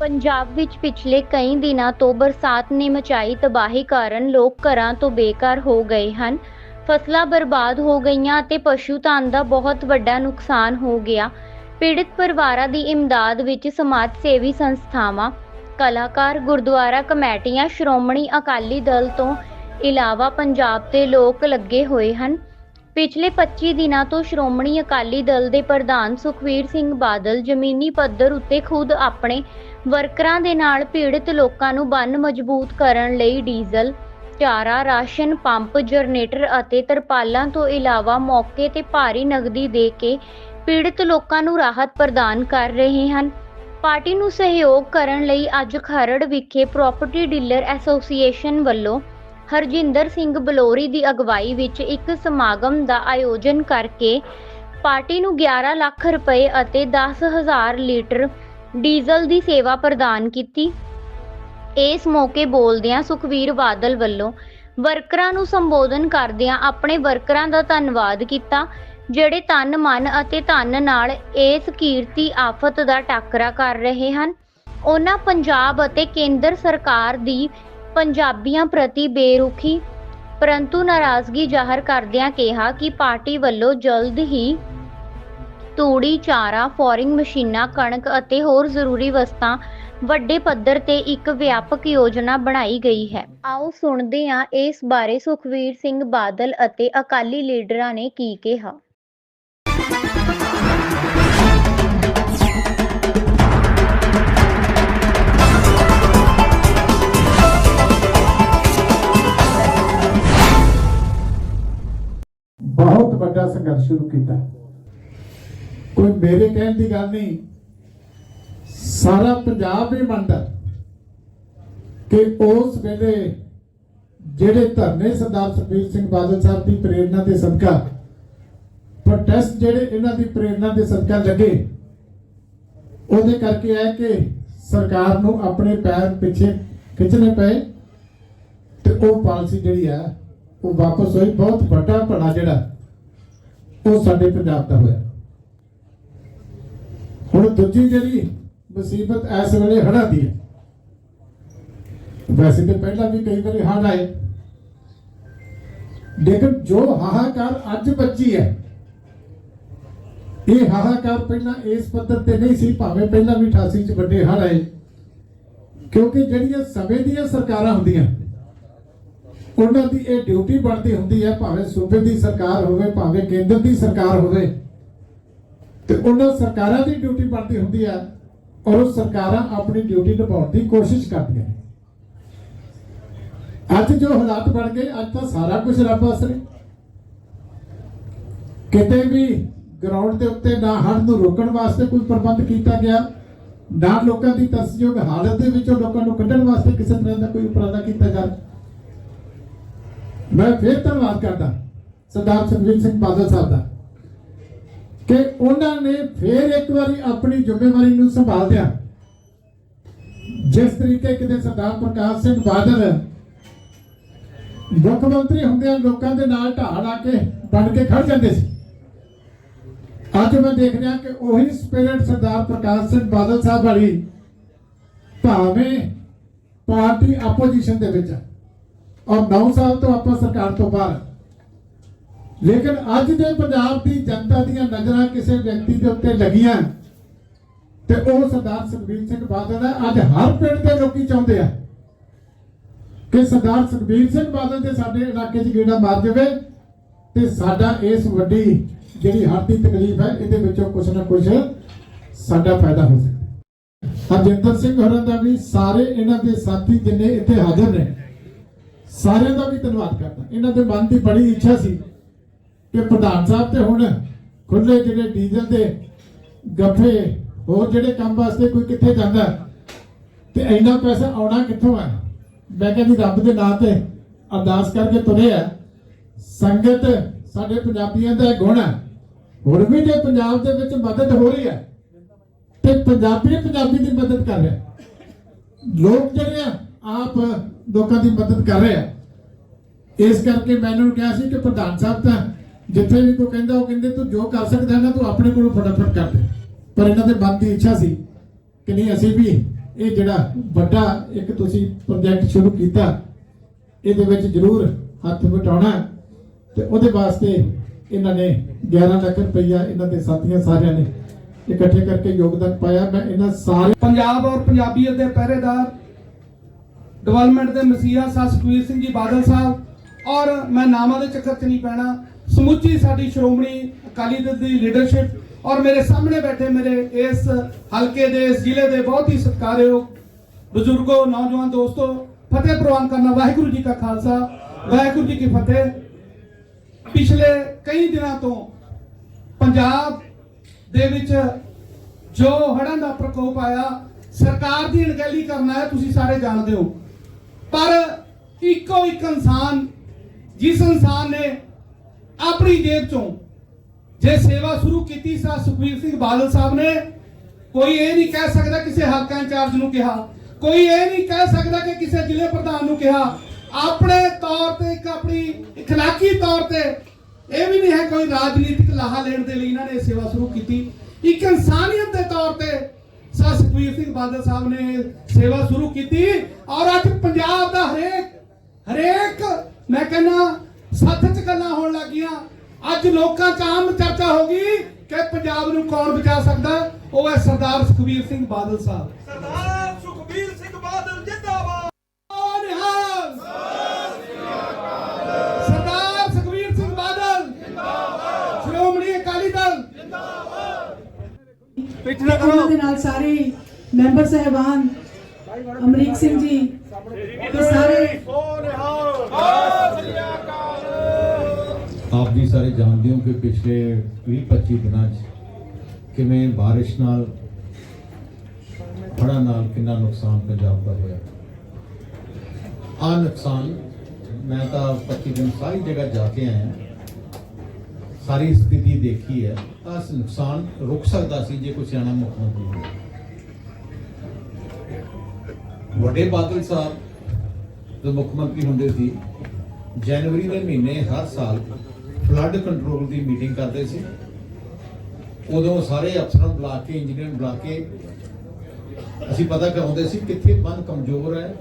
ਪੰਜਾਬ ਵਿੱਚ ਪਿਛਲੇ ਕਈ ਦਿਨਾਂ ਤੋਂ ਬਰਸਾਤ ਨੇ ਮਚਾਈ ਤਬਾਹੀ ਕਾਰਨ ਲੋਕ ਘਰਾਂ ਤੋਂ ਬੇਕਾਰ ਹੋ ਗਏ ਹਨ। ਫਸਲਾਂ ਬਰਬਾਦ ਹੋ ਗਈਆਂ ਅਤੇ ਪਸ਼ੂ ਧਨ ਦਾ ਬਹੁਤ ਵੱਡਾ ਨੁਕਸਾਨ ਹੋ ਗਿਆ। ਪੀੜਤ ਪਰਿਵਾਰਾਂ ਦੀ ਇਮਦਾਦ ਵਿੱਚ ਸਮਾਜ ਸੇਵੀ ਸੰਸਥਾਵਾਂ, ਕਲਾਕਾਰ, ਗੁਰਦੁਆਰਾ ਕਮੇਟੀਆਂ, ਸ਼੍ਰੋਮਣੀ ਅਕਾਲੀ ਦਲ ਤੋਂ ਇਲਾਵਾ ਪੰਜਾਬ ਦੇ ਲੋਕ ਲੱਗੇ ਹੋਏ ਹਨ। ਪਿਛਲੇ 25 ਦਿਨਾਂ ਤੋਂ ਸ਼੍ਰੋਮਣੀ ਅਕਾਲੀ ਦਲ ਦੇ ਪ੍ਰਧਾਨ ਸੁਖਵੀਰ ਸਿੰਘ ਬਾਦਲ ਜ਼ਮੀਨੀ ਪੱਧਰ ਉੱਤੇ ਖੁਦ ਆਪਣੇ ਵਰਕਰਾਂ ਦੇ ਨਾਲ ਪੀੜਤ ਲੋਕਾਂ ਨੂੰ ਬੰਨ ਮਜ਼ਬੂਤ ਕਰਨ ਲਈ ਡੀਜ਼ਲ, ਚਾਰਾ, ਰਾਸ਼ਨ, ਪੰਪ, ਜਨਰੇਟਰ ਅਤੇ ਤਰਪਾਲਾਂ ਤੋਂ ਇਲਾਵਾ ਮੌਕੇ ਤੇ ਭਾਰੀ ਨਗਦੀ ਦੇ ਕੇ ਪੀੜਤ ਲੋਕਾਂ ਨੂੰ ਰਾਹਤ ਪ੍ਰਦਾਨ ਕਰ ਰਹੇ ਹਨ। ਪਾਰਟੀ ਨੂੰ ਸਹਿਯੋਗ ਕਰਨ ਲਈ ਅੱਜ ਖਰੜ ਵਿਖੇ ਪ੍ਰਾਪਰਟੀ ਡੀਲਰ ਐਸੋਸੀਏਸ਼ਨ ਵੱਲੋਂ ਹਰਜਿੰਦਰ ਸਿੰਘ ਬਲੋਰੀ ਦੀ ਅਗਵਾਈ ਵਿੱਚ ਇੱਕ ਸਮਾਗਮ ਦਾ ਆਯੋਜਨ ਕਰਕੇ ਪਾਰਟੀ ਨੂੰ 11 ਲੱਖ ਰੁਪਏ ਅਤੇ 10000 ਲੀਟਰ ਡੀਜ਼ਲ ਦੀ ਸੇਵਾ ਪ੍ਰਦਾਨ ਕੀਤੀ। ਇਸ ਮੌਕੇ ਬੋਲਦਿਆਂ ਸੁਖਵੀਰ ਬਾਦਲ ਵੱਲੋਂ ਵਰਕਰਾਂ ਨੂੰ ਸੰਬੋਧਨ ਕਰਦਿਆਂ ਆਪਣੇ ਵਰਕਰਾਂ ਦਾ ਧੰਨਵਾਦ ਕੀਤਾ, ਜਿਹੜੇ ਤਨ ਮਨ ਅਤੇ ਧਨ ਨਾਲ ਇਸ ਕੀਰਤੀ ਆਫਤ ਦਾ ਟਾਕਰਾ ਕਰ ਰਹੇ ਹਨ। ਉਹਨਾਂ ਪੰਜਾਬ ਅਤੇ ਕੇਂਦਰ ਸਰਕਾਰ ਦੀ ਪੰਜਾਬੀਆਂ ਪ੍ਰਤੀ ਬੇਰੁਖੀ, ਪਰੰਤੂ ਨਾਰਾਜ਼ਗੀ ਜ਼ਾਹਰ ਕਰਦਿਆਂ ਕਿਹਾ ਕਿ ਪਾਰਟੀ ਵੱਲੋਂ ਜਲਦ ਹੀ ਤੂੜੀ, ਚਾਰਾ, ਫੋਰਿੰਗ ਮਸ਼ੀਨਾਂ, ਕਣਕ ਅਤੇ ਹੋਰ ਜ਼ਰੂਰੀ ਵਸਤਾਂ ਵੱਡੇ ਪੱਧਰ ਤੇ ਇੱਕ ਵਿਆਪਕ ਯੋਜਨਾ ਬਣਾਈ ਗਈ ਹੈ। ਆਓ ਸੁਣਦੇ ਹਾਂ ਇਸ ਬਾਰੇ ਸੁਖਵੀਰ ਸਿੰਘ ਬਾਦਲ ਅਤੇ ਅਕਾਲੀ ਲੀਡਰਾਂ ਨੇ ਕੀ ਕਿਹਾ। ਬਹੁਤ ਵੱਡਾ ਸੰਘਰਸ਼ ਸ਼ੁਰੂ ਕੀਤਾ। ਕੋਈ ਮੇਰੇ ਕਹਿਣ ਦੀ ਗੱਲ ਨਹੀਂ। ਸਾਰਾ ਪੰਜਾਬ ਹੀ ਮੰਨਦਾ ਕਿ ਉਸ ਵੇਲੇ ਜਿਹੜੇ ਧਰਨੇ ਸਰਦਾਰ ਸੁਖਬੀਰ ਸਿੰਘ ਬਾਦਲ ਸਾਹਿਬ ਦੀ ਪ੍ਰੇਰਣਾ ਦੇ ਸਦਕਾ ਪ੍ਰੋਟੈਸਟ ਜਿਹੜੇ ਇਹਨਾਂ ਦੀ ਪ੍ਰੇਰਣਾ ਦੇ ਸਦਕਾ ਲੱਗੇ, ਉਹਦੇ ਕਰਕੇ ਹੈ ਕਿ ਸਰਕਾਰ ਨੂੰ ਆਪਣੇ ਪੈਰ ਪਿੱਛੇ ਖਿੱਚਣੇ ਪਏ ਤੇ ਉਹ ਪਾਲਿਸੀ ਜਿਹੜੀ ਆ, ਉਹ ਵਾਪਸ ਹੋਈ। ਬਹੁਤ ਵੱਡਾ ਭੜਾ ਜਿਹੜਾ ਉਹ ਸਾਡੇ ਪੰਜਾਬ ਦਾ ਹੋਇਆ। ਹੁਣ ਦੂਜੀ ਜਿਹੜੀ ਮੁਸੀਬਤ ਇਸ ਵੇਲੇ ਹੜ੍ਹਾਂ ਦੀ ਹੈ। ਵੈਸੇ ਤੇ ਪਹਿਲਾਂ ਵੀ ਕਈ ਵਾਰੀ ਹੜ੍ਹ ਆਏ। ਲੇਕਿਨ ਜੋ ਹਾਹਾਕਾਰ ਅੱਜ ਬੱਚੀ ਹੈ, ਇਹ ਹਾਹਾਕਾਰ ਪਹਿਲਾਂ ਇਸ ਪੱਧਰ ਤੇ ਨਹੀਂ ਸੀ, ਭਾਵੇਂ ਪਹਿਲਾਂ ਵੀ 88 ਚ ਵੱਡੇ ਹੜ੍ਹ ਆਏ। ਕਿਉਂਕਿ ਜਿਹੜੀਆਂ ਸਮੇਂ ਦੀਆਂ ਸਰਕਾਰਾਂ ਹੁੰਦੀਆਂ, ਉਹਨਾਂ ਦੀ ਇਹ ਡਿਊਟੀ ਬਣਦੀ ਹੁੰਦੀ ਹੈ, ਭਾਵੇਂ ਸੂਬੇ ਦੀ ਸਰਕਾਰ ਹੋਵੇ, ਭਾਵੇਂ ਕੇਂਦਰ ਦੀ ਸਰਕਾਰ ਹੋਵੇ। ਤੇ ਉਹਨਾਂ ਸਰਕਾਰਾਂ ਦੀ ਡਿਊਟੀ ਬਣਦੀ ਹੁੰਦੀ ਹੈ ਔਰ ਉਹ ਸਰਕਾਰਾਂ ਆਪਣੀ ਡਿਊਟੀ ਨਿਭਾਉਣ ਦੀ ਕੋਸ਼ਿਸ਼ ਕਰਦੀਆਂ ਅੱਜ ਜੋ ਹਾਲਾਤ ਬਣ ਗਏ, ਅੱਜ ਤਾਂ ਸਾਰਾ ਕੁਝ ਰੱਬ ਆਸਰੇ ਕਿਤੇ ਵੀ ਗਰਾਊਂਡ ਦੇ ਉੱਤੇ ਨਾ ਹੜ੍ਹ ਨੂੰ ਰੋਕਣ ਵਾਸਤੇ ਕੋਈ ਪ੍ਰਬੰਧ ਕੀਤਾ ਗਿਆ, ਨਾ ਲੋਕਾਂ ਦੀ ਤਸਯੋਗ ਹਾਲਤ ਦੇ ਵਿੱਚੋਂ ਲੋਕਾਂ ਨੂੰ ਕੱਢਣ ਵਾਸਤੇ ਕਿਸੇ ਤਰ੍ਹਾਂ ਦਾ ਕੋਈ ਉਪਰਾਲਾ ਕੀਤਾ ਜਾ ਮੈਂ ਫਿਰ ਧੰਨਵਾਦ ਕਰਦਾ ਸਰਦਾਰ ਸੁਖਬੀਰ ਸਿੰਘ ਬਾਦਲ ਸਾਹਿਬ ਦਾ। ਕਿ ਉਹਨਾਂ ਨੇ ਫਿਰ ਇੱਕ ਵਾਰੀ ਆਪਣੀ ਜ਼ਿੰਮੇਵਾਰੀ ਨੂੰ ਸੰਭਾਲਦਿਆਂ ਜਿਸ ਤਰੀਕੇ ਕਿਤੇ ਸਰਦਾਰ ਪ੍ਰਕਾਸ਼ ਸਿੰਘ ਬਾਦਲ ਮੁੱਖ ਮੰਤਰੀ ਹੁੰਦਿਆਂ ਲੋਕਾਂ ਦੇ ਨਾਲ ਢਾਲ ਆ ਕੇ ਬਣ ਕੇ ਖੜ ਜਾਂਦੇ ਸੀ। ਅੱਜ ਮੈਂ ਦੇਖ ਰਿਹਾ ਕਿ ਉਹੀ ਸਪਿਰਿਟ ਸਰਦਾਰ ਪ੍ਰਕਾਸ਼ ਸਿੰਘ ਬਾਦਲ ਸਾਹਿਬ ਵਾਲੀ ਭਾਵੇਂ ਪਾਰਟੀ ਆਪੋਜੀਸ਼ਨ ਦੇ ਵਿੱਚ ਔਰ 9 ਸਾਲ ਤੋਂ ਆਪਾਂ ਸਰਕਾਰ ਤੋਂ ਬਾਹਰ ਲੇਕਿਨ ਅੱਜ ਦੇ ਪੰਜਾਬ ਦੀ ਜਨਤਾ ਦੀਆਂ ਨਜ਼ਰਾਂ ਕਿਸੇ ਵਿਅਕਤੀ ਦੇ ਉੱਤੇ ਲੱਗੀਆਂ ਤੇ ਉਹ ਸਰਦਾਰ ਸੁਖਬੀਰ ਸਿੰਘ ਬਾਦਲ ਹੈ ਅੱਜ ਹਰ ਪਿੰਡ ਦੇ ਲੋਕੀ ਚਾਹੁੰਦੇ ਆ ਕਿ ਸਰਦਾਰ ਸੁਖਬੀਰ ਸਿੰਘ ਬਾਦਲ ਦੇ ਸਾਡੇ ਇਲਾਕੇ 'ਚ ਗੇੜਾ ਮਾਰ ਜਾਵੇ ਤੇ ਸਾਡਾ ਇਸ ਵੱਡੀ ਜਿਹੜੀ ਹੜ੍ਹ ਦੀ ਤਕਲੀਫ ਹੈ, ਇਹਦੇ ਵਿੱਚੋਂ ਕੁਝ ਨਾ ਕੁਝ ਸਾਡਾ ਫਾਇਦਾ ਹੋ ਸਕਦਾ। ਹਰਜਿੰਦਰ ਸਿੰਘ ਹੋਰਾਂ ਦਾ ਵੀ, ਸਾਰੇ ਇਹਨਾਂ ਦੇ ਸਾਥੀ ਜਿੰਨੇ ਇੱਥੇ ਹਾਜ਼ਰ ਨੇ, ਸਾਰਿਆਂ ਦਾ ਵੀ ਧੰਨਵਾਦ ਕਰਦਾ। ਇਹਨਾਂ ਦੇ ਮਨ ਦੀ ਬੜੀ ਇੱਛਾ ਸੀ ਕਿ ਪ੍ਰਧਾਨ ਸਾਹਿਬ ਤੇ ਹੁਣ ਖੁੱਲੇ ਜਿਹੜੇ ਡੀਜ਼ਲ ਦੇ ਗੱਫੇ ਹੋਰ ਜਿਹੜੇ ਕੰਮ ਵਾਸਤੇ ਕੋਈ ਕਿੱਥੇ ਜਾਂਦਾ ਤੇ ਇੰਨਾ ਪੈਸਾ ਆਉਣਾ ਕਿੱਥੋਂ ਹੈ? ਮੈਂ ਕਹਿੰਦੀ ਰੱਬ ਦੇ ਨਾਂ ਤੇ ਅਰਦਾਸ ਕਰਕੇ ਤੁਰੇ ਆ। ਸੰਗਤ ਸਾਡੇ ਪੰਜਾਬੀਆਂ ਦਾ ਗੁਣ ਹੈ। ਹੁਣ ਵੀ ਜੇ ਪੰਜਾਬ ਦੇ ਵਿੱਚ ਮਦਦ ਹੋ ਰਹੀ ਹੈ, ਤੇ ਪੰਜਾਬੀ ਪੰਜਾਬੀ ਦੀ ਮਦਦ ਕਰ ਰਿਹਾ ਲੋਕ ਜਿਹੜੇ ਆ, ਆਪ ਲੋਕਾਂ ਦੀ ਮਦਦ ਕਰ ਰਹੇ ਆ। ਇਸ ਕਰਕੇ ਮੈਂ ਇਹਨਾਂ ਨੂੰ ਕਿਹਾ ਸੀ ਕਿ ਪ੍ਰਧਾਨ ਸਾਹਿਬ ਤਾਂ ਜਿੱਥੇ ਵੀ ਕੋਈ ਕਹਿੰਦਾ, ਉਹ ਕਹਿੰਦੇ, ਤੂੰ ਜੋ ਕਰ ਸਕਦਾ ਨਾ, ਤੂੰ ਆਪਣੇ ਕੋਲੋਂ ਫਟਾਫਟ ਕਰ ਦੇ। ਪਰ ਇਹਨਾਂ ਦੇ ਮਨ ਦੀ ਇੱਛਾ ਸੀ ਕਿ ਨਹੀਂ, ਅਸੀਂ ਵੀ ਇਹ ਜਿਹੜਾ ਵੱਡਾ ਇੱਕ ਤੁਸੀਂ ਪ੍ਰੋਜੈਕਟ ਸ਼ੁਰੂ ਕੀਤਾ, ਇਹਦੇ ਵਿੱਚ ਜ਼ਰੂਰ ਹੱਥ ਵਟਾਉਣਾ ਤੇ ਉਹਦੇ ਵਾਸਤੇ ਇਹਨਾਂ ਨੇ 11 ਲੱਖ ਰੁਪਈਆ ਇਹਨਾਂ ਦੇ ਸਾਥੀਆਂ ਸਾਰਿਆਂ ਨੇ ਇਕੱਠੇ ਕਰਕੇ ਯੋਗਦਾਨ ਪਾਇਆ। ਮੈਂ ਇਹਨਾਂ ਸਾਰੇ ਪੰਜਾਬ ਔਰ ਪੰਜਾਬੀਅਤ ਦੇ ਪਹਿਰੇਦਾਰ ਡਿਵੈਲਪਮੈਂਟ ਦੇ ਮਸੀਹਾ ਸਾ ਸਿੰਘ ਜੀ ਬਾਦਲ ਸਾਹਿਬ, ਔਰ ਮੈਂ ਨਾਮਾਂ ਦੇ ਚੱਕਰ 'ਚ ਨਹੀਂ ਪੈਣਾ ਸਮੁੱਚੀ ਸਾਡੀ ਸ਼੍ਰੋਮਣੀ ਅਕਾਲੀ ਦਲ ਦੀ ਲੀਡਰਸ਼ਿਪ ਔਰ ਮੇਰੇ ਸਾਹਮਣੇ ਬੈਠੇ ਮੇਰੇ ਇਸ ਹਲਕੇ ਦੇ, ਇਸ ਜ਼ਿਲ੍ਹੇ ਦੇ ਬਹੁਤ ਹੀ ਸਤਿਕਾਰਯੋਗ ਬਜ਼ੁਰਗੋ, ਨੌਜਵਾਨ ਦੋਸਤੋ, ਫਤਿਹ ਪ੍ਰਵਾਨ ਕਰਨਾ ਵਾਹਿਗੁਰੂ ਜੀ ਕਾ ਖਾਲਸਾ, ਵਾਹਿਗੁਰੂ ਜੀ ਕੀ ਫਤਿਹ। ਪਿਛਲੇ ਕਈ ਦਿਨਾਂ ਤੋਂ ਪੰਜਾਬ ਦੇ ਵਿੱਚ ਜੋ ਹੜ੍ਹਾਂ ਦਾ ਪ੍ਰਕੋਪ ਆਇਆ, ਸਰਕਾਰ ਦੀ ਅਣਗਹਿਲੀ ਕਰਨਾ ਹੈ ਤੁਸੀਂ ਸਾਰੇ ਜਾਣਦੇ ਹੋ। ਪਰ ਇੱਕੋ ਇੱਕ ਇਨਸਾਨ, ਜਿਸ ਇਨਸਾਨ ਨੇ ਆਪਣੀ ਜੇਬ ਚੋਂ ਜੇ ਸੇਵਾ ਸ਼ੁਰੂ ਕੀਤੀ ਸਾ ਸੁਖਵੀਰ ਸਿੰਘ ਬਾਦਲ ਸਾਹਿਬ ਨੇ ਕੋਈ ਇਹ ਨਹੀਂ ਕਹਿ ਸਕਦਾ ਕਿਸੇ ਹਲਕਾ ਇੰਚਾਰਜ ਨੂੰ ਕਿਹਾ ਕੋਈ ਇਹ ਨਹੀਂ ਕਹਿ ਸਕਦਾ ਕਿ ਕਿਸੇ ਜ਼ਿਲ੍ਹੇ ਪ੍ਰਧਾਨ ਨੂੰ ਕਿਹਾ ਆਪਣੇ ਤੌਰ ਤੇ ਇੱਕ ਆਪਣੀ اخلاقی ਤੌਰ ਤੇ ਇਹ ਵੀ ਨਹੀਂ ਹੈ ਕੋਈ ਰਾਜਨੀਤਿਕ ਲਾਹਾ ਲੈਣ ਦੇ ਲਈ ਇਹਨਾਂ ਨੇ ਇਹ ਸੇਵਾ ਸ਼ੁਰੂ ਕੀਤੀ ਇੱਕ ਇਨਸਾਨੀਅਤ ਦੇ ਤੌਰ ਤੇ ਸਾ ਸੁਖਵੀਰ ਸਿੰਘ ਬਾਦਲ ਸਾਹਿਬ ਨੇ ਸੇਵਾ ਸ਼ੁਰੂ ਕੀਤੀ ਔਰ ਅੱਜ ਪੰਜਾਬ ਦਾ ਹਰੇਕ ਹਰੇਕ ਮੈਂ ਕਹਿੰਦਾ ਸੱਥ ਚ ਗੱਲਾਂ ਹੋਣ ਲੱਗੀਆਂ ਅੱਜ ਲੋਕਾਂ ਚ ਆਮ ਚਰਚਾ ਹੋ ਗਈ ਕਿ ਪੰਜਾਬ ਨੂੰ ਕੌਣ ਬਚਾ ਸਕਦਾ ਉਹ ਹੈ ਸਰਦਾਰ ਸੁਖਵੀਰ ਸਿੰਘ ਬਾਦਲ ਸਾਹਿਬ ਸਰਦਾਰ ਸੁਖਬੀਰ ਸਿੰਘ ਬਾਦਲ ਜਿੰਦਾਬਾਦ ਸਰਦਾਰ ਸੁਖਵੀਰ ਸਿੰਘ ਬਾਦਲ ਜਿੰਦਾਬਾਦ ਸ਼੍ਰੋਮਣੀ ਅਕਾਲੀ ਦਲ ਪਿੱਛੇ ਉਹਨਾਂ ਦੇ ਨਾਲ ਸਾਰੇ ਮੈਂਬਰ ਸਹਿਬਾਨ ਅਮਰੀਕ ਸਿੰਘ ਜੀ ਤੇ ਸਾਰੇ ਆਪ ਵੀ ਸਾਰੇ ਸਾਰੇ ਜਾਣਦੇ ਹੋ ਕਿ ਪਿਛਲੇ 20-25 ਦਿਨਾਂ 'ਚ ਕਿਵੇਂ ਬਾਰਿਸ਼ ਨਾਲ, ਹੜ੍ਹਾਂ ਨਾਲ ਕਿੰਨਾ ਨੁਕਸਾਨ ਪੰਜਾਬ ਦਾ ਹੋਇਆ? ਆ ਨੁਕਸਾਨ, ਮੈਂ ਤਾਂ 25 ਦਿਨ ਸਾਰੀ ਜਗ੍ਹਾ ਜਾ ਕੇ ਆਇਆ ਸਾਰੀ ਸਥਿਤੀ ਦੇਖੀ ਹੈ। ਤਾਂ ਨੁਕਸਾਨ ਰੁਕ ਸਕਦਾ ਸੀ ਜੇ ਕੋਈ ਸਿਆਣਾ ਮੁੱਖ ਮੰਤਰੀ ਹੁੰਦਾ ਵੱਡੇ ਬਾਦਲ ਸਾਹਿਬ, ਜੋ ਮੁੱਖ ਮੰਤਰੀ ਹੁੰਦੇ ਸੀ, ਜਨਵਰੀ ਦੇ ਮਹੀਨੇ ਹਰ ਸਾਲ ਫਲੱਡ ਕੰਟਰੋਲ ਦੀ ਮੀਟਿੰਗ ਕਰਦੇ ਸੀ। ਉਦੋਂ ਸਾਰੇ ਅਫਸਰਾਂ ਬੁਲਾ ਕੇ ਇੰਜੀਨੀਅਰ ਬੁਲਾ ਕੇ ਅਸੀਂ ਪਤਾ ਕਰਾਉਂਦੇ ਸੀ ਕਿੱਥੇ ਬੰਦ ਕਮਜ਼ੋਰ ਹੈ,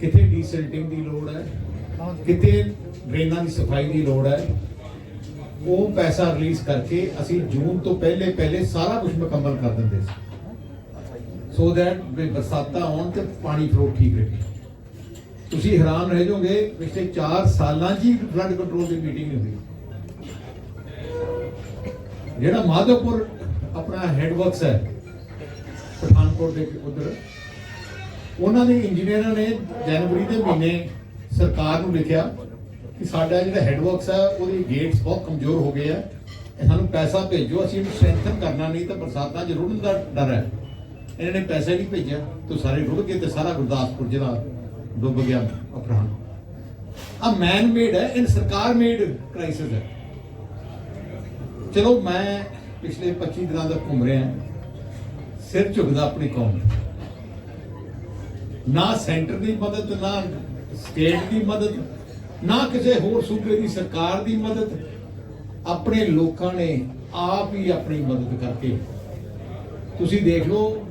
ਕਿੱਥੇ ਡੀਸਿਲਟਿੰਗ ਦੀ ਲੋੜ ਹੈ, ਕਿੱਥੇ ਡਰੇਨਾਂ ਦੀ ਸਫ਼ਾਈ ਦੀ ਲੋੜ ਹੈ। ਉਹ ਪੈਸਾ ਰਿਲੀਜ਼ ਕਰਕੇ ਅਸੀਂ ਜੂਨ ਤੋਂ ਪਹਿਲੇ ਪਹਿਲੇ ਸਾਰਾ ਕੁਝ ਮੁਕੰਮਲ ਕਰ ਦਿੰਦੇ ਸੀ। ਸੋ ਦੈਟ ਵੀ ਬਰਸਾਤਾਂ ਆਉਣ ਤੇ ਪਾਣੀ ਫਲੋ ਠੀਕ ਰਹੇ। ਤੁਸੀਂ ਹੈਰਾਨ ਰਹਿ ਜਾਓਗੇ, ਪਿਛਲੇ 4 ਸਾਲਾਂ 'ਚ ਹੀ ਫਲੱਡ ਕੰਟਰੋਲ ਦੀ ਮੀਟਿੰਗ ਹੁੰਦੀ। ਜਿਹੜਾ ਮਾਧੋਪੁਰ ਆਪਣਾ ਹੈਡਵਰਕਸ ਹੈ, ਪਠਾਨਕੋਟ ਦੇ ਉਧਰ, ਉਹਨਾਂ ਦੇ ਇੰਜੀਨੀਅਰਾਂ ਨੇ ਜਨਵਰੀ ਦੇ ਮਹੀਨੇ ਸਰਕਾਰ ਨੂੰ ਲਿਖਿਆ ਕਿ ਸਾਡਾ ਜਿਹੜਾ ਹੈਡਵਰਕਸ ਹੈ, ਉਹਦੀ ਗੇਟਸ ਬਹੁਤ ਕਮਜ਼ੋਰ ਹੋ ਗਏ ਆ ਇਹ ਸਾਨੂੰ ਪੈਸਾ ਭੇਜੋ, ਅਸੀਂ ਇਹਨੂੰ ਸਟਰੈਂਥਨ ਕਰਨਾ ਨਹੀਂ ਤਾਂ ਬਰਸਾਤਾਂ 'ਚ ਰੁੜਨ ਦਾ ਡਰ ਹੈ। ਇਹਨਾਂ ਨੇ ਪੈਸੇ ਨਹੀਂ ਭੇਜਿਆ, ਤੇ ਸਾਰੇ ਰੁੜ ਗਏ ਤੇ ਸਾਰਾ ਗੁਰਦਾਸਪੁਰ ਜ਼ਿਲ੍ਹਾ ਡੁੱਬ ਗਿਆ ਅਪਰਾਣ ਆ ਮੈਨ ਮੇਡ ਹੈ, ਇਹ ਸਰਕਾਰ ਮੇਡ ਕ੍ਰਾਈਸਿਸ ਹੈ। ਚਲੋ ਮੈਂ ਪਿਛਲੇ 25 ਦਿਨਾਂ ਦਾ ਘੁੰਮ ਰਿਹਾ ਸਿਰ ਝੁਕਦਾ ਆਪਣੀ ਕੌਮ ਨਾ। ਸੈਂਟਰ ਦੀ ਮਦਦ, ਨਾ ਸਟੇਟ ਦੀ ਮਦਦ, ਨਾ ਕਿਸੇ ਹੋਰ ਸੂਬੇ ਦੀ ਸਰਕਾਰ ਦੀ ਮਦਦ। ਆਪਣੇ ਲੋਕਾਂ ਨੇ ਆਪ ਹੀ ਆਪਣੀ ਮਦਦ ਕਰਕੇ। ਤੁਸੀਂ ਦੇਖ ਲਓ,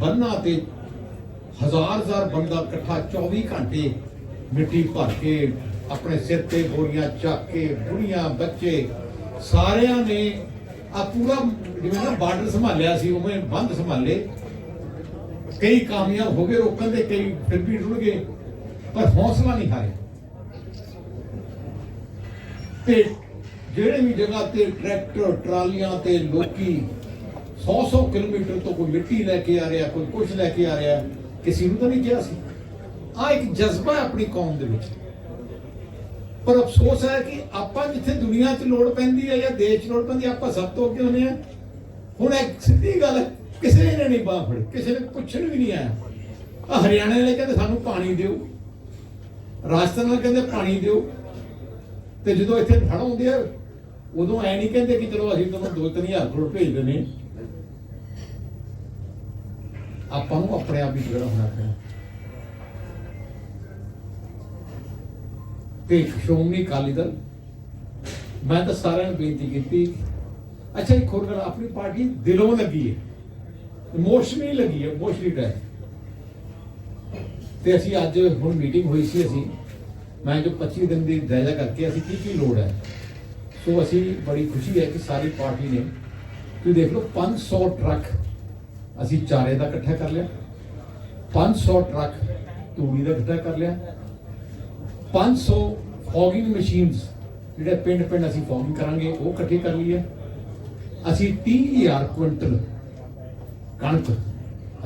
ਬੰਨਾ ਤੇ ਹਜ਼ਾਰ ਹਜ਼ਾਰ ਬੰਦਾ ਇਕੱਠਾ 24 ਘੰਟੇ ਮਿੱਟੀ ਭਰ ਕੇ ਆਪਣੇ ਸਿਰ ਤੇ ਬੋਰੀਆਂ ਚੱਕ ਕੇ ਬੁੜੀਆਂ, ਬੱਚੇ ਸਾਰਿਆਂ ਨੇ ਆ ਪੂਰਾ ਜਿਵੇਂ ਨਾ ਬਾਰਡਰ ਸੰਭਾਲਿਆ ਸੀ, ਉਵੇਂ ਬੰਦ ਸੰਭਾਲੇ। ਕਈ ਕਾਮਯਾਬ ਹੋ ਗਏ ਰੋਕਣ ਦੇ ਕਈ ਫਿਰ ਵੀ ਰੁੜ ਗਏ, ਪਰ ਹੌਸਲਾ ਨਹੀਂ ਹਾਰਿਆ। ਤੇ ਜਿਹੜੇ ਵੀ ਜਗ੍ਹਾ ਤੇ ਟਰੈਕਟਰ, ਟਰਾਲੀਆਂ ਤੇ ਲੋਕੀ 100-100 ਕਿਲੋਮੀਟਰ ਤੋਂ ਕੋਈ ਮਿੱਟੀ ਲੈ ਕੇ ਆ ਰਿਹਾ, ਕੋਈ ਕੁਝ ਲੈ ਕੇ ਆ ਰਿਹਾ, ਕਿਸੇ ਨੂੰ ਤਾਂ ਨਹੀਂ ਕਿਹਾ ਸੀ। ਆ ਇੱਕ ਜਜ਼ਬਾ ਹੈ ਆਪਣੀ ਕੌਮ ਦੇ ਵਿੱਚ। ਪਰ ਅਫਸੋਸ ਹੈ ਕਿ ਆਪਾਂ ਜਿੱਥੇ ਦੁਨੀਆ 'ਚ ਲੋੜ ਪੈਂਦੀ ਹੈ ਜਾਂ ਦੇਸ਼ ਲੋੜ ਪੈਂਦੀ ਆਪਾਂ ਸਭ ਤੋਂ ਅੱਗੇ ਹੁੰਦੇ ਆ ਹੁਣ ਇੱਕ ਸਿੱਧੀ ਗੱਲ ਕਿਸੇ ਨੇ ਨਹੀਂ ਬਾਹ ਫੜੀ, ਕਿਸੇ ਨੇ ਪੁੱਛਣ ਵੀ ਨਹੀਂ ਆਇਆ। ਆ ਹਰਿਆਣੇ ਵਾਲੇ ਕਹਿੰਦੇ ਸਾਨੂੰ ਪਾਣੀ ਦਿਓ, ਰਾਜਸਥਾਨ ਵਾਲੇ ਕਹਿੰਦੇ ਪਾਣੀ ਦਿਓ। ਤੇ ਜਦੋਂ ਇੱਥੇ ਫੜ ਆਉਂਦੇ ਆ, ਉਦੋਂ ਐ ਨਹੀਂ ਕਹਿੰਦੇ ਕਿ ਚਲੋ ਅਸੀਂ ਤੁਹਾਨੂੰ ਦੋ ਤਿੰਨ ਹਜ਼ਾਰ ਕਰੋੜ ਭੇਜ ਦਿੰਦੇ ਆਪਾਂ ਨੂੰ ਆਪਣੇ ਆਪ ਹੀ ਜਿਹੜਾ ਹੋਣਾ ਪੈਣਾ। ਤੇ ਸ਼੍ਰੋਮਣੀ ਅਕਾਲੀ ਦਲ, ਮੈਂ ਤਾਂ ਸਾਰਿਆਂ ਨੂੰ ਬੇਨਤੀ ਕੀਤੀ, ਅੱਛਾ ਇੱਕ ਹੋਰ ਗੱਲ, ਆਪਣੀ ਪਾਰਟੀ ਦਿਲੋਂ ਲੱਗੀ ਹੈ ਇਮੋਸ਼ਨਲੀ ਲੱਗੀ ਹੈ ਇਮੋਸ਼ਨਲੀ ਟੈ ਤੇ ਅਸੀਂ ਅੱਜ ਹੁਣ ਮੀਟਿੰਗ ਹੋਈ ਸੀ ਅਸੀਂ, ਮੈਂ ਜੋ 25 ਦਿਨ ਦੀ ਜਾਇਜ਼ਾ ਕਰਕੇ ਅਸੀਂ ਕੀ ਕੀ ਲੋੜ ਹੈ? ਸੋ ਅਸੀਂ ਬੜੀ ਖੁਸ਼ੀ ਹੈ ਕਿ ਸਾਰੀ ਪਾਰਟੀ ਨੇ, ਤੁਸੀਂ ਦੇਖ ਲਓ 500 ਟਰੱਕ ਅਸੀਂ ਚਾਰੇ ਦਾ ਇਕੱਠਾ ਕਰ ਲਿਆ 500 ਟਰੱਕ ਤੂੜੀ ਦਾ ਇਕੱਠਾ ਕਰ ਲਿਆ 500 ਫੋਗਿੰਗ ਮਸ਼ੀਨਸ ਜਿਹੜੇ ਪਿੰਡ ਪਿੰਡ ਅਸੀਂ ਫੋਗਿੰਗ ਕਰਾਂਗੇ, ਉਹ ਇਕੱਠੇ ਕਰ ਲਈਏ। ਅਸੀਂ 30000 ਕੁਇੰਟਲ ਕਣਕ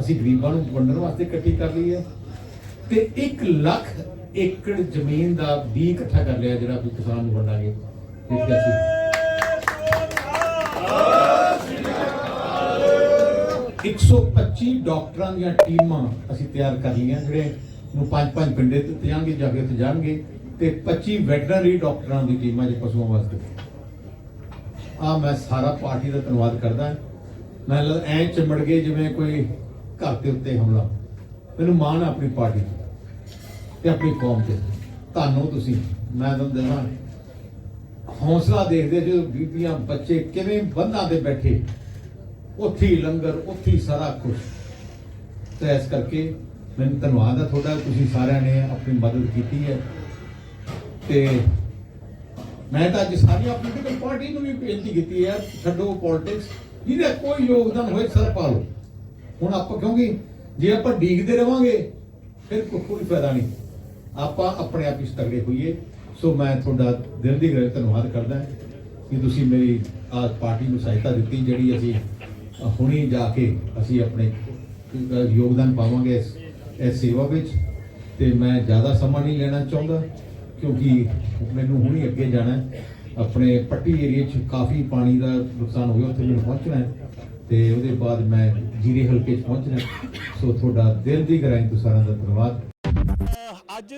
ਅਸੀਂ ਗਰੀਬਾਂ ਨੂੰ ਵੰਡਣ ਵਾਸਤੇ ਇਕੱਠੀ ਕਰ ਲਈ ਹੈ ਤੇ 1 ਲੱਖ ਏਕੜ ਜ਼ਮੀਨ ਦਾ ਬੀ ਇਕੱਠਾ ਕਰ ਲਿਆ ਜਿਹੜਾ ਕੋਈ ਕਿਸਾਨ ਨੂੰ ਵੰਡਾਂਗੇ। ਜਿਸ ਤੇ ਅਸੀਂ 125 ਡਾਕਟਰਾਂ ਦੀਆਂ ਟੀਮਾਂ ਅਸੀਂ ਤਿਆਰ ਕਰ ਲਈਆਂ, ਜਿਹੜੇ ਨੂੰ ਪੰਜ ਪੰਜ ਪਿੰਡੇ ਤੇ ਜਾਣਗੇ, ਜਾ ਕੇ ਉੱਥੇ ਜਾਣਗੇ ਤੇ 25 ਵੈਟਰਨਰੀ ਡਾਕਟਰਾਂ ਦੀ ਟੀਮਾਂ ਜੇ ਪਸ਼ੂਆਂ ਵਾਸਤੇ। ਆ ਮੈਂ ਸਾਰਾ ਪਾਰਟੀ ਦਾ ਧੰਨਵਾਦ ਕਰਦਾ। ਮੈਂ ਲੱਗ ਐ ਚਿਮੜ ਗਏ ਜਿਵੇਂ ਕੋਈ ਘਰ ਦੇ ਉੱਤੇ ਹਮਲਾ। ਮੈਨੂੰ ਮਾਣ ਹੈ ਆਪਣੀ ਪਾਰਟੀ ਤੇ ਤੇ ਆਪਣੀ ਕੌਮ ਤੇ। ਤੁਹਾਨੂੰ ਤੁਸੀਂ, ਮੈਂ ਤੁਹਾਨੂੰ ਦਿੰਦਾ। ਹੌਸਲਾ ਦੇਖਦੇ ਜੋ ਬੀਬੀਆਂ, ਬੱਚੇ ਕਿਵੇਂ ਬੰਧਾਂ ਤੇ ਬੈਠੇ। ਉੱਥੇ ਲੰਗਰ, ਉੱਥੇ ਸਾਰਾ ਕੁਝ ਤੇ ਇਸ ਕਰਕੇ ਮੈਨੂੰ ਧੰਨਵਾਦ ਹੈ ਤੁਹਾਡਾ ਤੁਸੀਂ ਸਾਰਿਆਂ ਨੇ ਆਪਣੀ ਮਦਦ ਕੀਤੀ ਹੈ। ਤੇ ਮੈਂ ਤਾਂ ਅੱਜ ਸਾਰੀਆਂ ਪੋਲੀਟੀਕਲ ਪਾਰਟੀ ਨੂੰ ਵੀ ਬੇਨਤੀ ਕੀਤੀ ਹੈ ਛੱਡੋ ਪੋਲਿਟਿਕਸ ਜਿਹਦਾ ਕੋਈ ਯੋਗਦਾਨ ਹੋਏ ਸਰ ਪਾ ਲਓ। ਹੁਣ ਆਪਾਂ ਕਿਉਂਕਿ ਜੇ ਆਪਾਂ ਡੀਕਦੇ ਰਵਾਂਗੇ ਫਿਰ ਕੋ- ਕੋਈ ਫਾਇਦਾ ਨਹੀਂ। ਆਪਾਂ ਆਪਣੇ ਆਪ ਹੀ ਤਗੜੇ ਹੋਈਏ। ਸੋ ਮੈਂ ਤੁਹਾਡਾ ਦਿਲ ਦੀ ਗਹਿਰਾਈ ਧੰਨਵਾਦ ਕਰਦਾ ਕਿ ਤੁਸੀਂ ਮੇਰੀ ਆ ਪਾਰਟੀ ਨੂੰ ਸਹਾਇਤਾ ਦਿੱਤੀ ਜਿਹੜੀ ਅਸੀਂ ਅ, ਹੁਣੀ ਜਾ ਕੇ ਅਸੀਂ ਆਪਣੇ ਯੋਗਦਾਨ ਪਾਵਾਂਗੇ ਇਸ ਸੇਵਾ ਵਿੱਚ ਤੇ ਮੈਂ ਜ਼ਿਆਦਾ ਸਮਾਂ ਨਹੀਂ ਲੈਣਾ ਚਾਹੁੰਦਾ, ਕਿਉਂਕਿ ਮੈਨੂੰ ਹੁਣੀ ਅੱਗੇ ਜਾਣਾ ਆਪਣੇ ਪੱਟੀ ਏਰੀਆ 'ਚ ਕਾਫੀ ਪਾਣੀ ਦਾ ਨੁਕਸਾਨ ਹੋ ਗਿਆ ਉੱਥੇ ਮੈਨੂੰ ਪਹੁੰਚਣਾ ਹੈ। ਤੇ ਉਹਦੇ ਬਾਅਦ ਮੈਂ ਜੀਰੇ ਹਲਕੇ 'ਚ ਪਹੁੰਚਣਾ ਸੋ ਤੁਹਾਡਾ ਦਿਲ ਦੀ ਗਹਿਰਾਈ ਤੋਂ ਸਾਰਿਆਂ ਦਾ ਧੰਨਵਾਦ। ਅੱਜ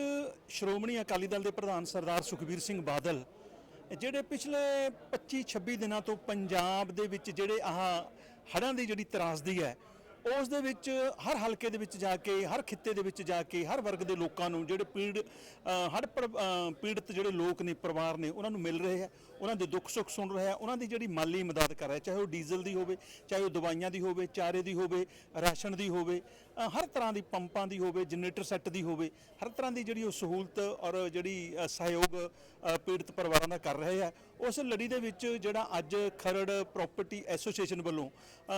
ਸ਼੍ਰੋਮਣੀ ਅਕਾਲੀ ਦਲ ਦੇ ਪ੍ਰਧਾਨ ਸਰਦਾਰ ਸੁਖਬੀਰ ਸਿੰਘ ਬਾਦਲ, ਜਿਹੜੇ ਪਿਛਲੇ 25-26 ਦਿਨਾਂ ਤੋਂ ਪੰਜਾਬ ਦੇ ਵਿੱਚ ਜਿਹੜੇ ਆਹ ਹੜ੍ਹਾਂ ਦੀ ਜਿਹੜੀ ਤਰਾਸਦੀ ਹੈ ਉਸ ਦੇ ਵਿੱਚ, ਹਰ ਹਲਕੇ ਦੇ ਵਿੱਚ ਜਾ ਕੇ, ਹਰ ਖਿੱਤੇ ਦੇ ਵਿੱਚ ਜਾ ਕੇ, ਹਰ ਵਰਗ ਦੇ ਲੋਕਾਂ ਨੂੰ ਜਿਹੜੇ ਪੀੜ, ਅਹ ਪ੍ਰ- ਪੀੜਤ ਜਿਹੜੇ ਲੋਕ ਨੇ, ਪਰਿਵਾਰ ਨੇ, ਉਹਨਾਂ ਨੂੰ ਮਿਲ ਰਹੇ ਹੈ, ਉਹਨਾਂ ਦੇ ਦੁੱਖ ਸੁੱਖ ਸੁਣ ਰਿਹਾ ਹੈ, ਉਹਨਾਂ ਦੀ ਜਿਹੜੀ ਮਾਲੀ ਮਦਦ ਕਰ ਰਿਹਾ ਚਾਹੇ ਉਹ ਡੀਜ਼ਲ ਦੀ ਹੋਵੇ, ਚਾਹੇ ਉਹ ਦਵਾਈਆਂ ਦੀ ਹੋਵੇ, ਚਾਰੇ ਦੀ ਹੋਵੇ, ਰਾਸ਼ਨ ਦੀ ਹੋਵੇ ਹਰ ਤਰ੍ਹਾਂ ਦੀ ਪੰਪਾਂ ਦੀ ਹੋਵੇ, ਜਨਰੇਟਰ ਸੈੱਟ ਦੀ ਹੋਵੇ, ਹਰ ਤਰ੍ਹਾਂ ਦੀ ਜਿਹੜੀ ਉਹ ਸਹੂਲਤ ਔਰ ਜਿਹੜੀ ਸਹਿਯੋਗ ਪੀੜਤ ਪਰਿਵਾਰਾਂ ਦਾ ਕਰ ਰਹੇ ਆ, ਉਸ ਲੜੀ ਦੇ ਵਿੱਚ ਜਿਹੜਾ ਅੱਜ ਖਰੜ ਪ੍ਰਾਪਰਟੀ ਐਸੋਸੀਏਸ਼ਨ ਵੱਲੋਂ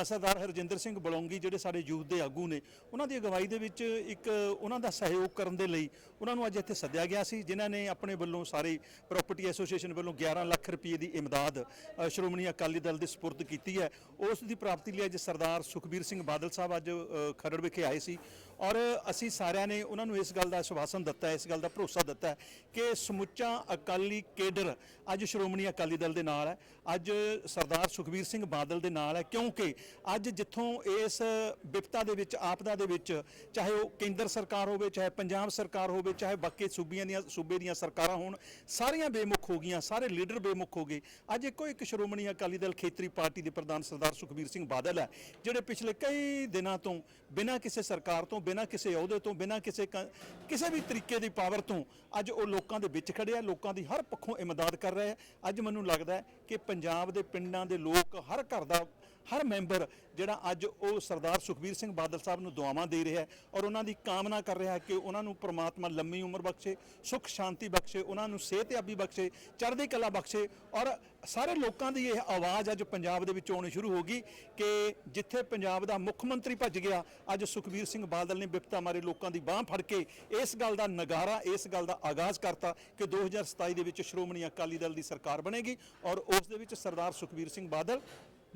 ਸਰਦਾਰ ਹਰਜਿੰਦਰ ਸਿੰਘ ਬਲੌਂਗੀ ਜਿਹੜੇ ਸਾਡੇ ਯੂਥ ਦੇ ਆਗੂ ਨੇ, ਉਹਨਾਂ ਦੀ ਅਗਵਾਈ ਦੇ ਵਿੱਚ ਇੱਕ ਉਹਨਾਂ ਦਾ ਸਹਿਯੋਗ ਕਰਨ ਦੇ ਲਈ ਉਹਨਾਂ ਨੂੰ ਅੱਜ ਇੱਥੇ ਸੱਦਿਆ ਗਿਆ ਸੀ, ਜਿਨ੍ਹਾਂ ਨੇ ਆਪਣੇ ਵੱਲੋਂ ਸਾਰੇ ਪ੍ਰਾਪਰਟੀ ਐਸੋਸੀਏਸ਼ਨ ਵੱਲੋਂ 11 ਲੱਖ ਰੁਪਏ ਦੀ ਇਮਦਾਦ ਸ਼੍ਰੋਮਣੀ ਅਕਾਲੀ ਦਲ ਦੇ ਸਪੁਰਦ ਕੀਤੀ ਹੈ। ਉਸ ਦੀ ਪ੍ਰਾਪਤੀ ਲਈ ਅੱਜ ਸਰਦਾਰ ਸੁਖਬੀਰ ਸਿੰਘ ਬਾਦਲ ਸਾਹਿਬ ਅੱਜ ਖਰੜ ਵਿਖੇ ਆਏ ਸੀ ਔਰ ਅਸੀਂ ਸਾਰਿਆਂ ਨੇ ਉਹਨਾਂ ਨੂੰ ਇਸ ਗੱਲ ਦਾ ਆਸ਼ਵਾਸਨ ਦਿੱਤਾ, ਇਸ ਗੱਲ ਦਾ ਭਰੋਸਾ ਦਿੱਤਾ ਕਿ ਸਮੁੱਚਾ ਅਕਾਲੀ ਕੇਡਰ ਅੱਜ ਸ਼੍ਰੋਮਣੀ ਅਕਾਲੀ ਦਲ ਦੇ ਨਾਲ ਹੈ, ਅੱਜ ਸਰਦਾਰ ਸੁਖਬੀਰ ਸਿੰਘ ਬਾਦਲ ਦੇ ਨਾਲ ਹੈ, ਕਿਉਂਕਿ ਅੱਜ ਜਿੱਥੋਂ ਇਸ ਵਿਪਤਾ ਦੇ ਵਿੱਚ, ਆਪਦਾ ਦੇ ਵਿੱਚ, ਚਾਹੇ ਉਹ ਕੇਂਦਰ ਸਰਕਾਰ ਹੋਵੇ, ਚਾਹੇ ਪੰਜਾਬ ਸਰਕਾਰ ਹੋਵੇ, ਚਾਹੇ ਬਾਕੀ ਸੂਬਿਆਂ ਦੀਆਂ, ਸੂਬੇ ਦੀਆਂ ਸਰਕਾਰਾਂ ਹੋਣ, ਸਾਰੀਆਂ ਬੇਮੁਖ ਹੋ ਗਈਆਂ, ਸਾਰੇ ਲੀਡਰ ਬੇਮੁਖ ਹੋ ਗਏ। ਅੱਜ ਇੱਕੋ ਇੱਕ ਸ਼੍ਰੋਮਣੀ ਅਕਾਲੀ ਦਲ ਖੇਤਰੀ ਪਾਰਟੀ ਦੇ ਪ੍ਰਧਾਨ ਸਰਦਾਰ ਸੁਖਬੀਰ ਸਿੰਘ ਬਾਦਲ ਹੈ, ਜਿਹੜੇ ਪਿਛਲੇ ਕਈ ਦਿਨਾਂ ਤੋਂ ਬਿਨਾਂ ਕਿਸੇ ਸਰਕਾਰ ਤੋਂ ਬਿਨਾਂ ਕਿਸੇ ਅਹੁਦੇ ਤੋਂ, ਬਿਨਾਂ ਕਿਸੇ ਕ- ਕਿਸੇ ਵੀ ਤਰੀਕੇ ਦੀ ਪਾਵਰ ਤੋਂ ਅੱਜ ਉਹ ਲੋਕਾਂ ਦੇ ਵਿੱਚ ਖੜੇ ਆ ਲੋਕਾਂ ਦੀ ਹਰ ਪੱਖੋਂ ਇਮਦਾਦ ਕਰ ਰਹੇ ਹੈ। ਅੱਜ ਮੈਨੂੰ ਲੱਗਦਾ ਹੈ ਕਿ ਪੰਜਾਬ ਦੇ ਪਿੰਡਾਂ ਦੇ ਲੋਕ ਹਰ ਘਰ ਦਾ ਹਰ ਮੈਂਬਰ ਜਿਹੜਾ ਅੱਜ ਉਹ ਸਰਦਾਰ ਸੁਖਬੀਰ ਸਿੰਘ ਬਾਦਲ ਸਾਹਿਬ ਨੂੰ ਦੁਆਵਾਂ ਦੇ ਰਿਹਾ ਹੈ ਔਰ ਉਹਨਾਂ ਦੀ ਕਾਮਨਾ ਕਰ ਰਿਹਾ ਹੈ ਕਿ ਉਹਨਾਂ ਨੂੰ ਪ੍ਰਮਾਤਮਾ ਲੰਮੀ ਉਮਰ ਬਖਸ਼ੇ, ਸੁਖ ਸ਼ਾਂਤੀ ਬਖਸ਼ੇ, ਉਹਨਾਂ ਨੂੰ ਸਿਹਤਯਾਬੀ ਬਖਸ਼ੇ, ਚੜ੍ਹਦੀ ਕਲਾ ਬਖਸ਼ੇ ਔਰ ਸਾਰੇ ਲੋਕਾਂ ਦੀ ਇਹ ਆਵਾਜ਼ ਅੱਜ ਪੰਜਾਬ ਦੇ ਵਿੱਚ ਆਉਣੀ ਸ਼ੁਰੂ ਹੋ ਗਈ ਕਿ ਜਿੱਥੇ ਪੰਜਾਬ ਦਾ ਮੁੱਖ ਮੰਤਰੀ ਭੱਜ ਗਿਆ, ਅੱਜ ਸੁਖਬੀਰ ਸਿੰਘ ਬਾਦਲ ਨੇ ਵਿਪਤਾ ਮਾਰੇ ਲੋਕਾਂ ਦੀ ਬਾਹ ਫੜ ਕੇ ਇਸ ਗੱਲ ਦਾ ਨਗਾਰਾ, ਇਸ ਗੱਲ ਦਾ ਆਗਾਜ਼ ਕਰਤਾ ਕਿ 2027 ਦੇ ਵਿੱਚ ਸ਼੍ਰੋਮਣੀ ਅਕਾਲੀ ਦਲ ਦੀ ਸਰਕਾਰ ਬਣੇਗੀ ਔਰ ਉਸ ਦੇ ਵਿੱਚ ਸਰਦਾਰ ਸੁਖਬੀਰ ਸਿੰਘ ਬਾਦਲ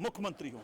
ਮੁੱਖ ਮੰਤਰੀ ਹੋਣ।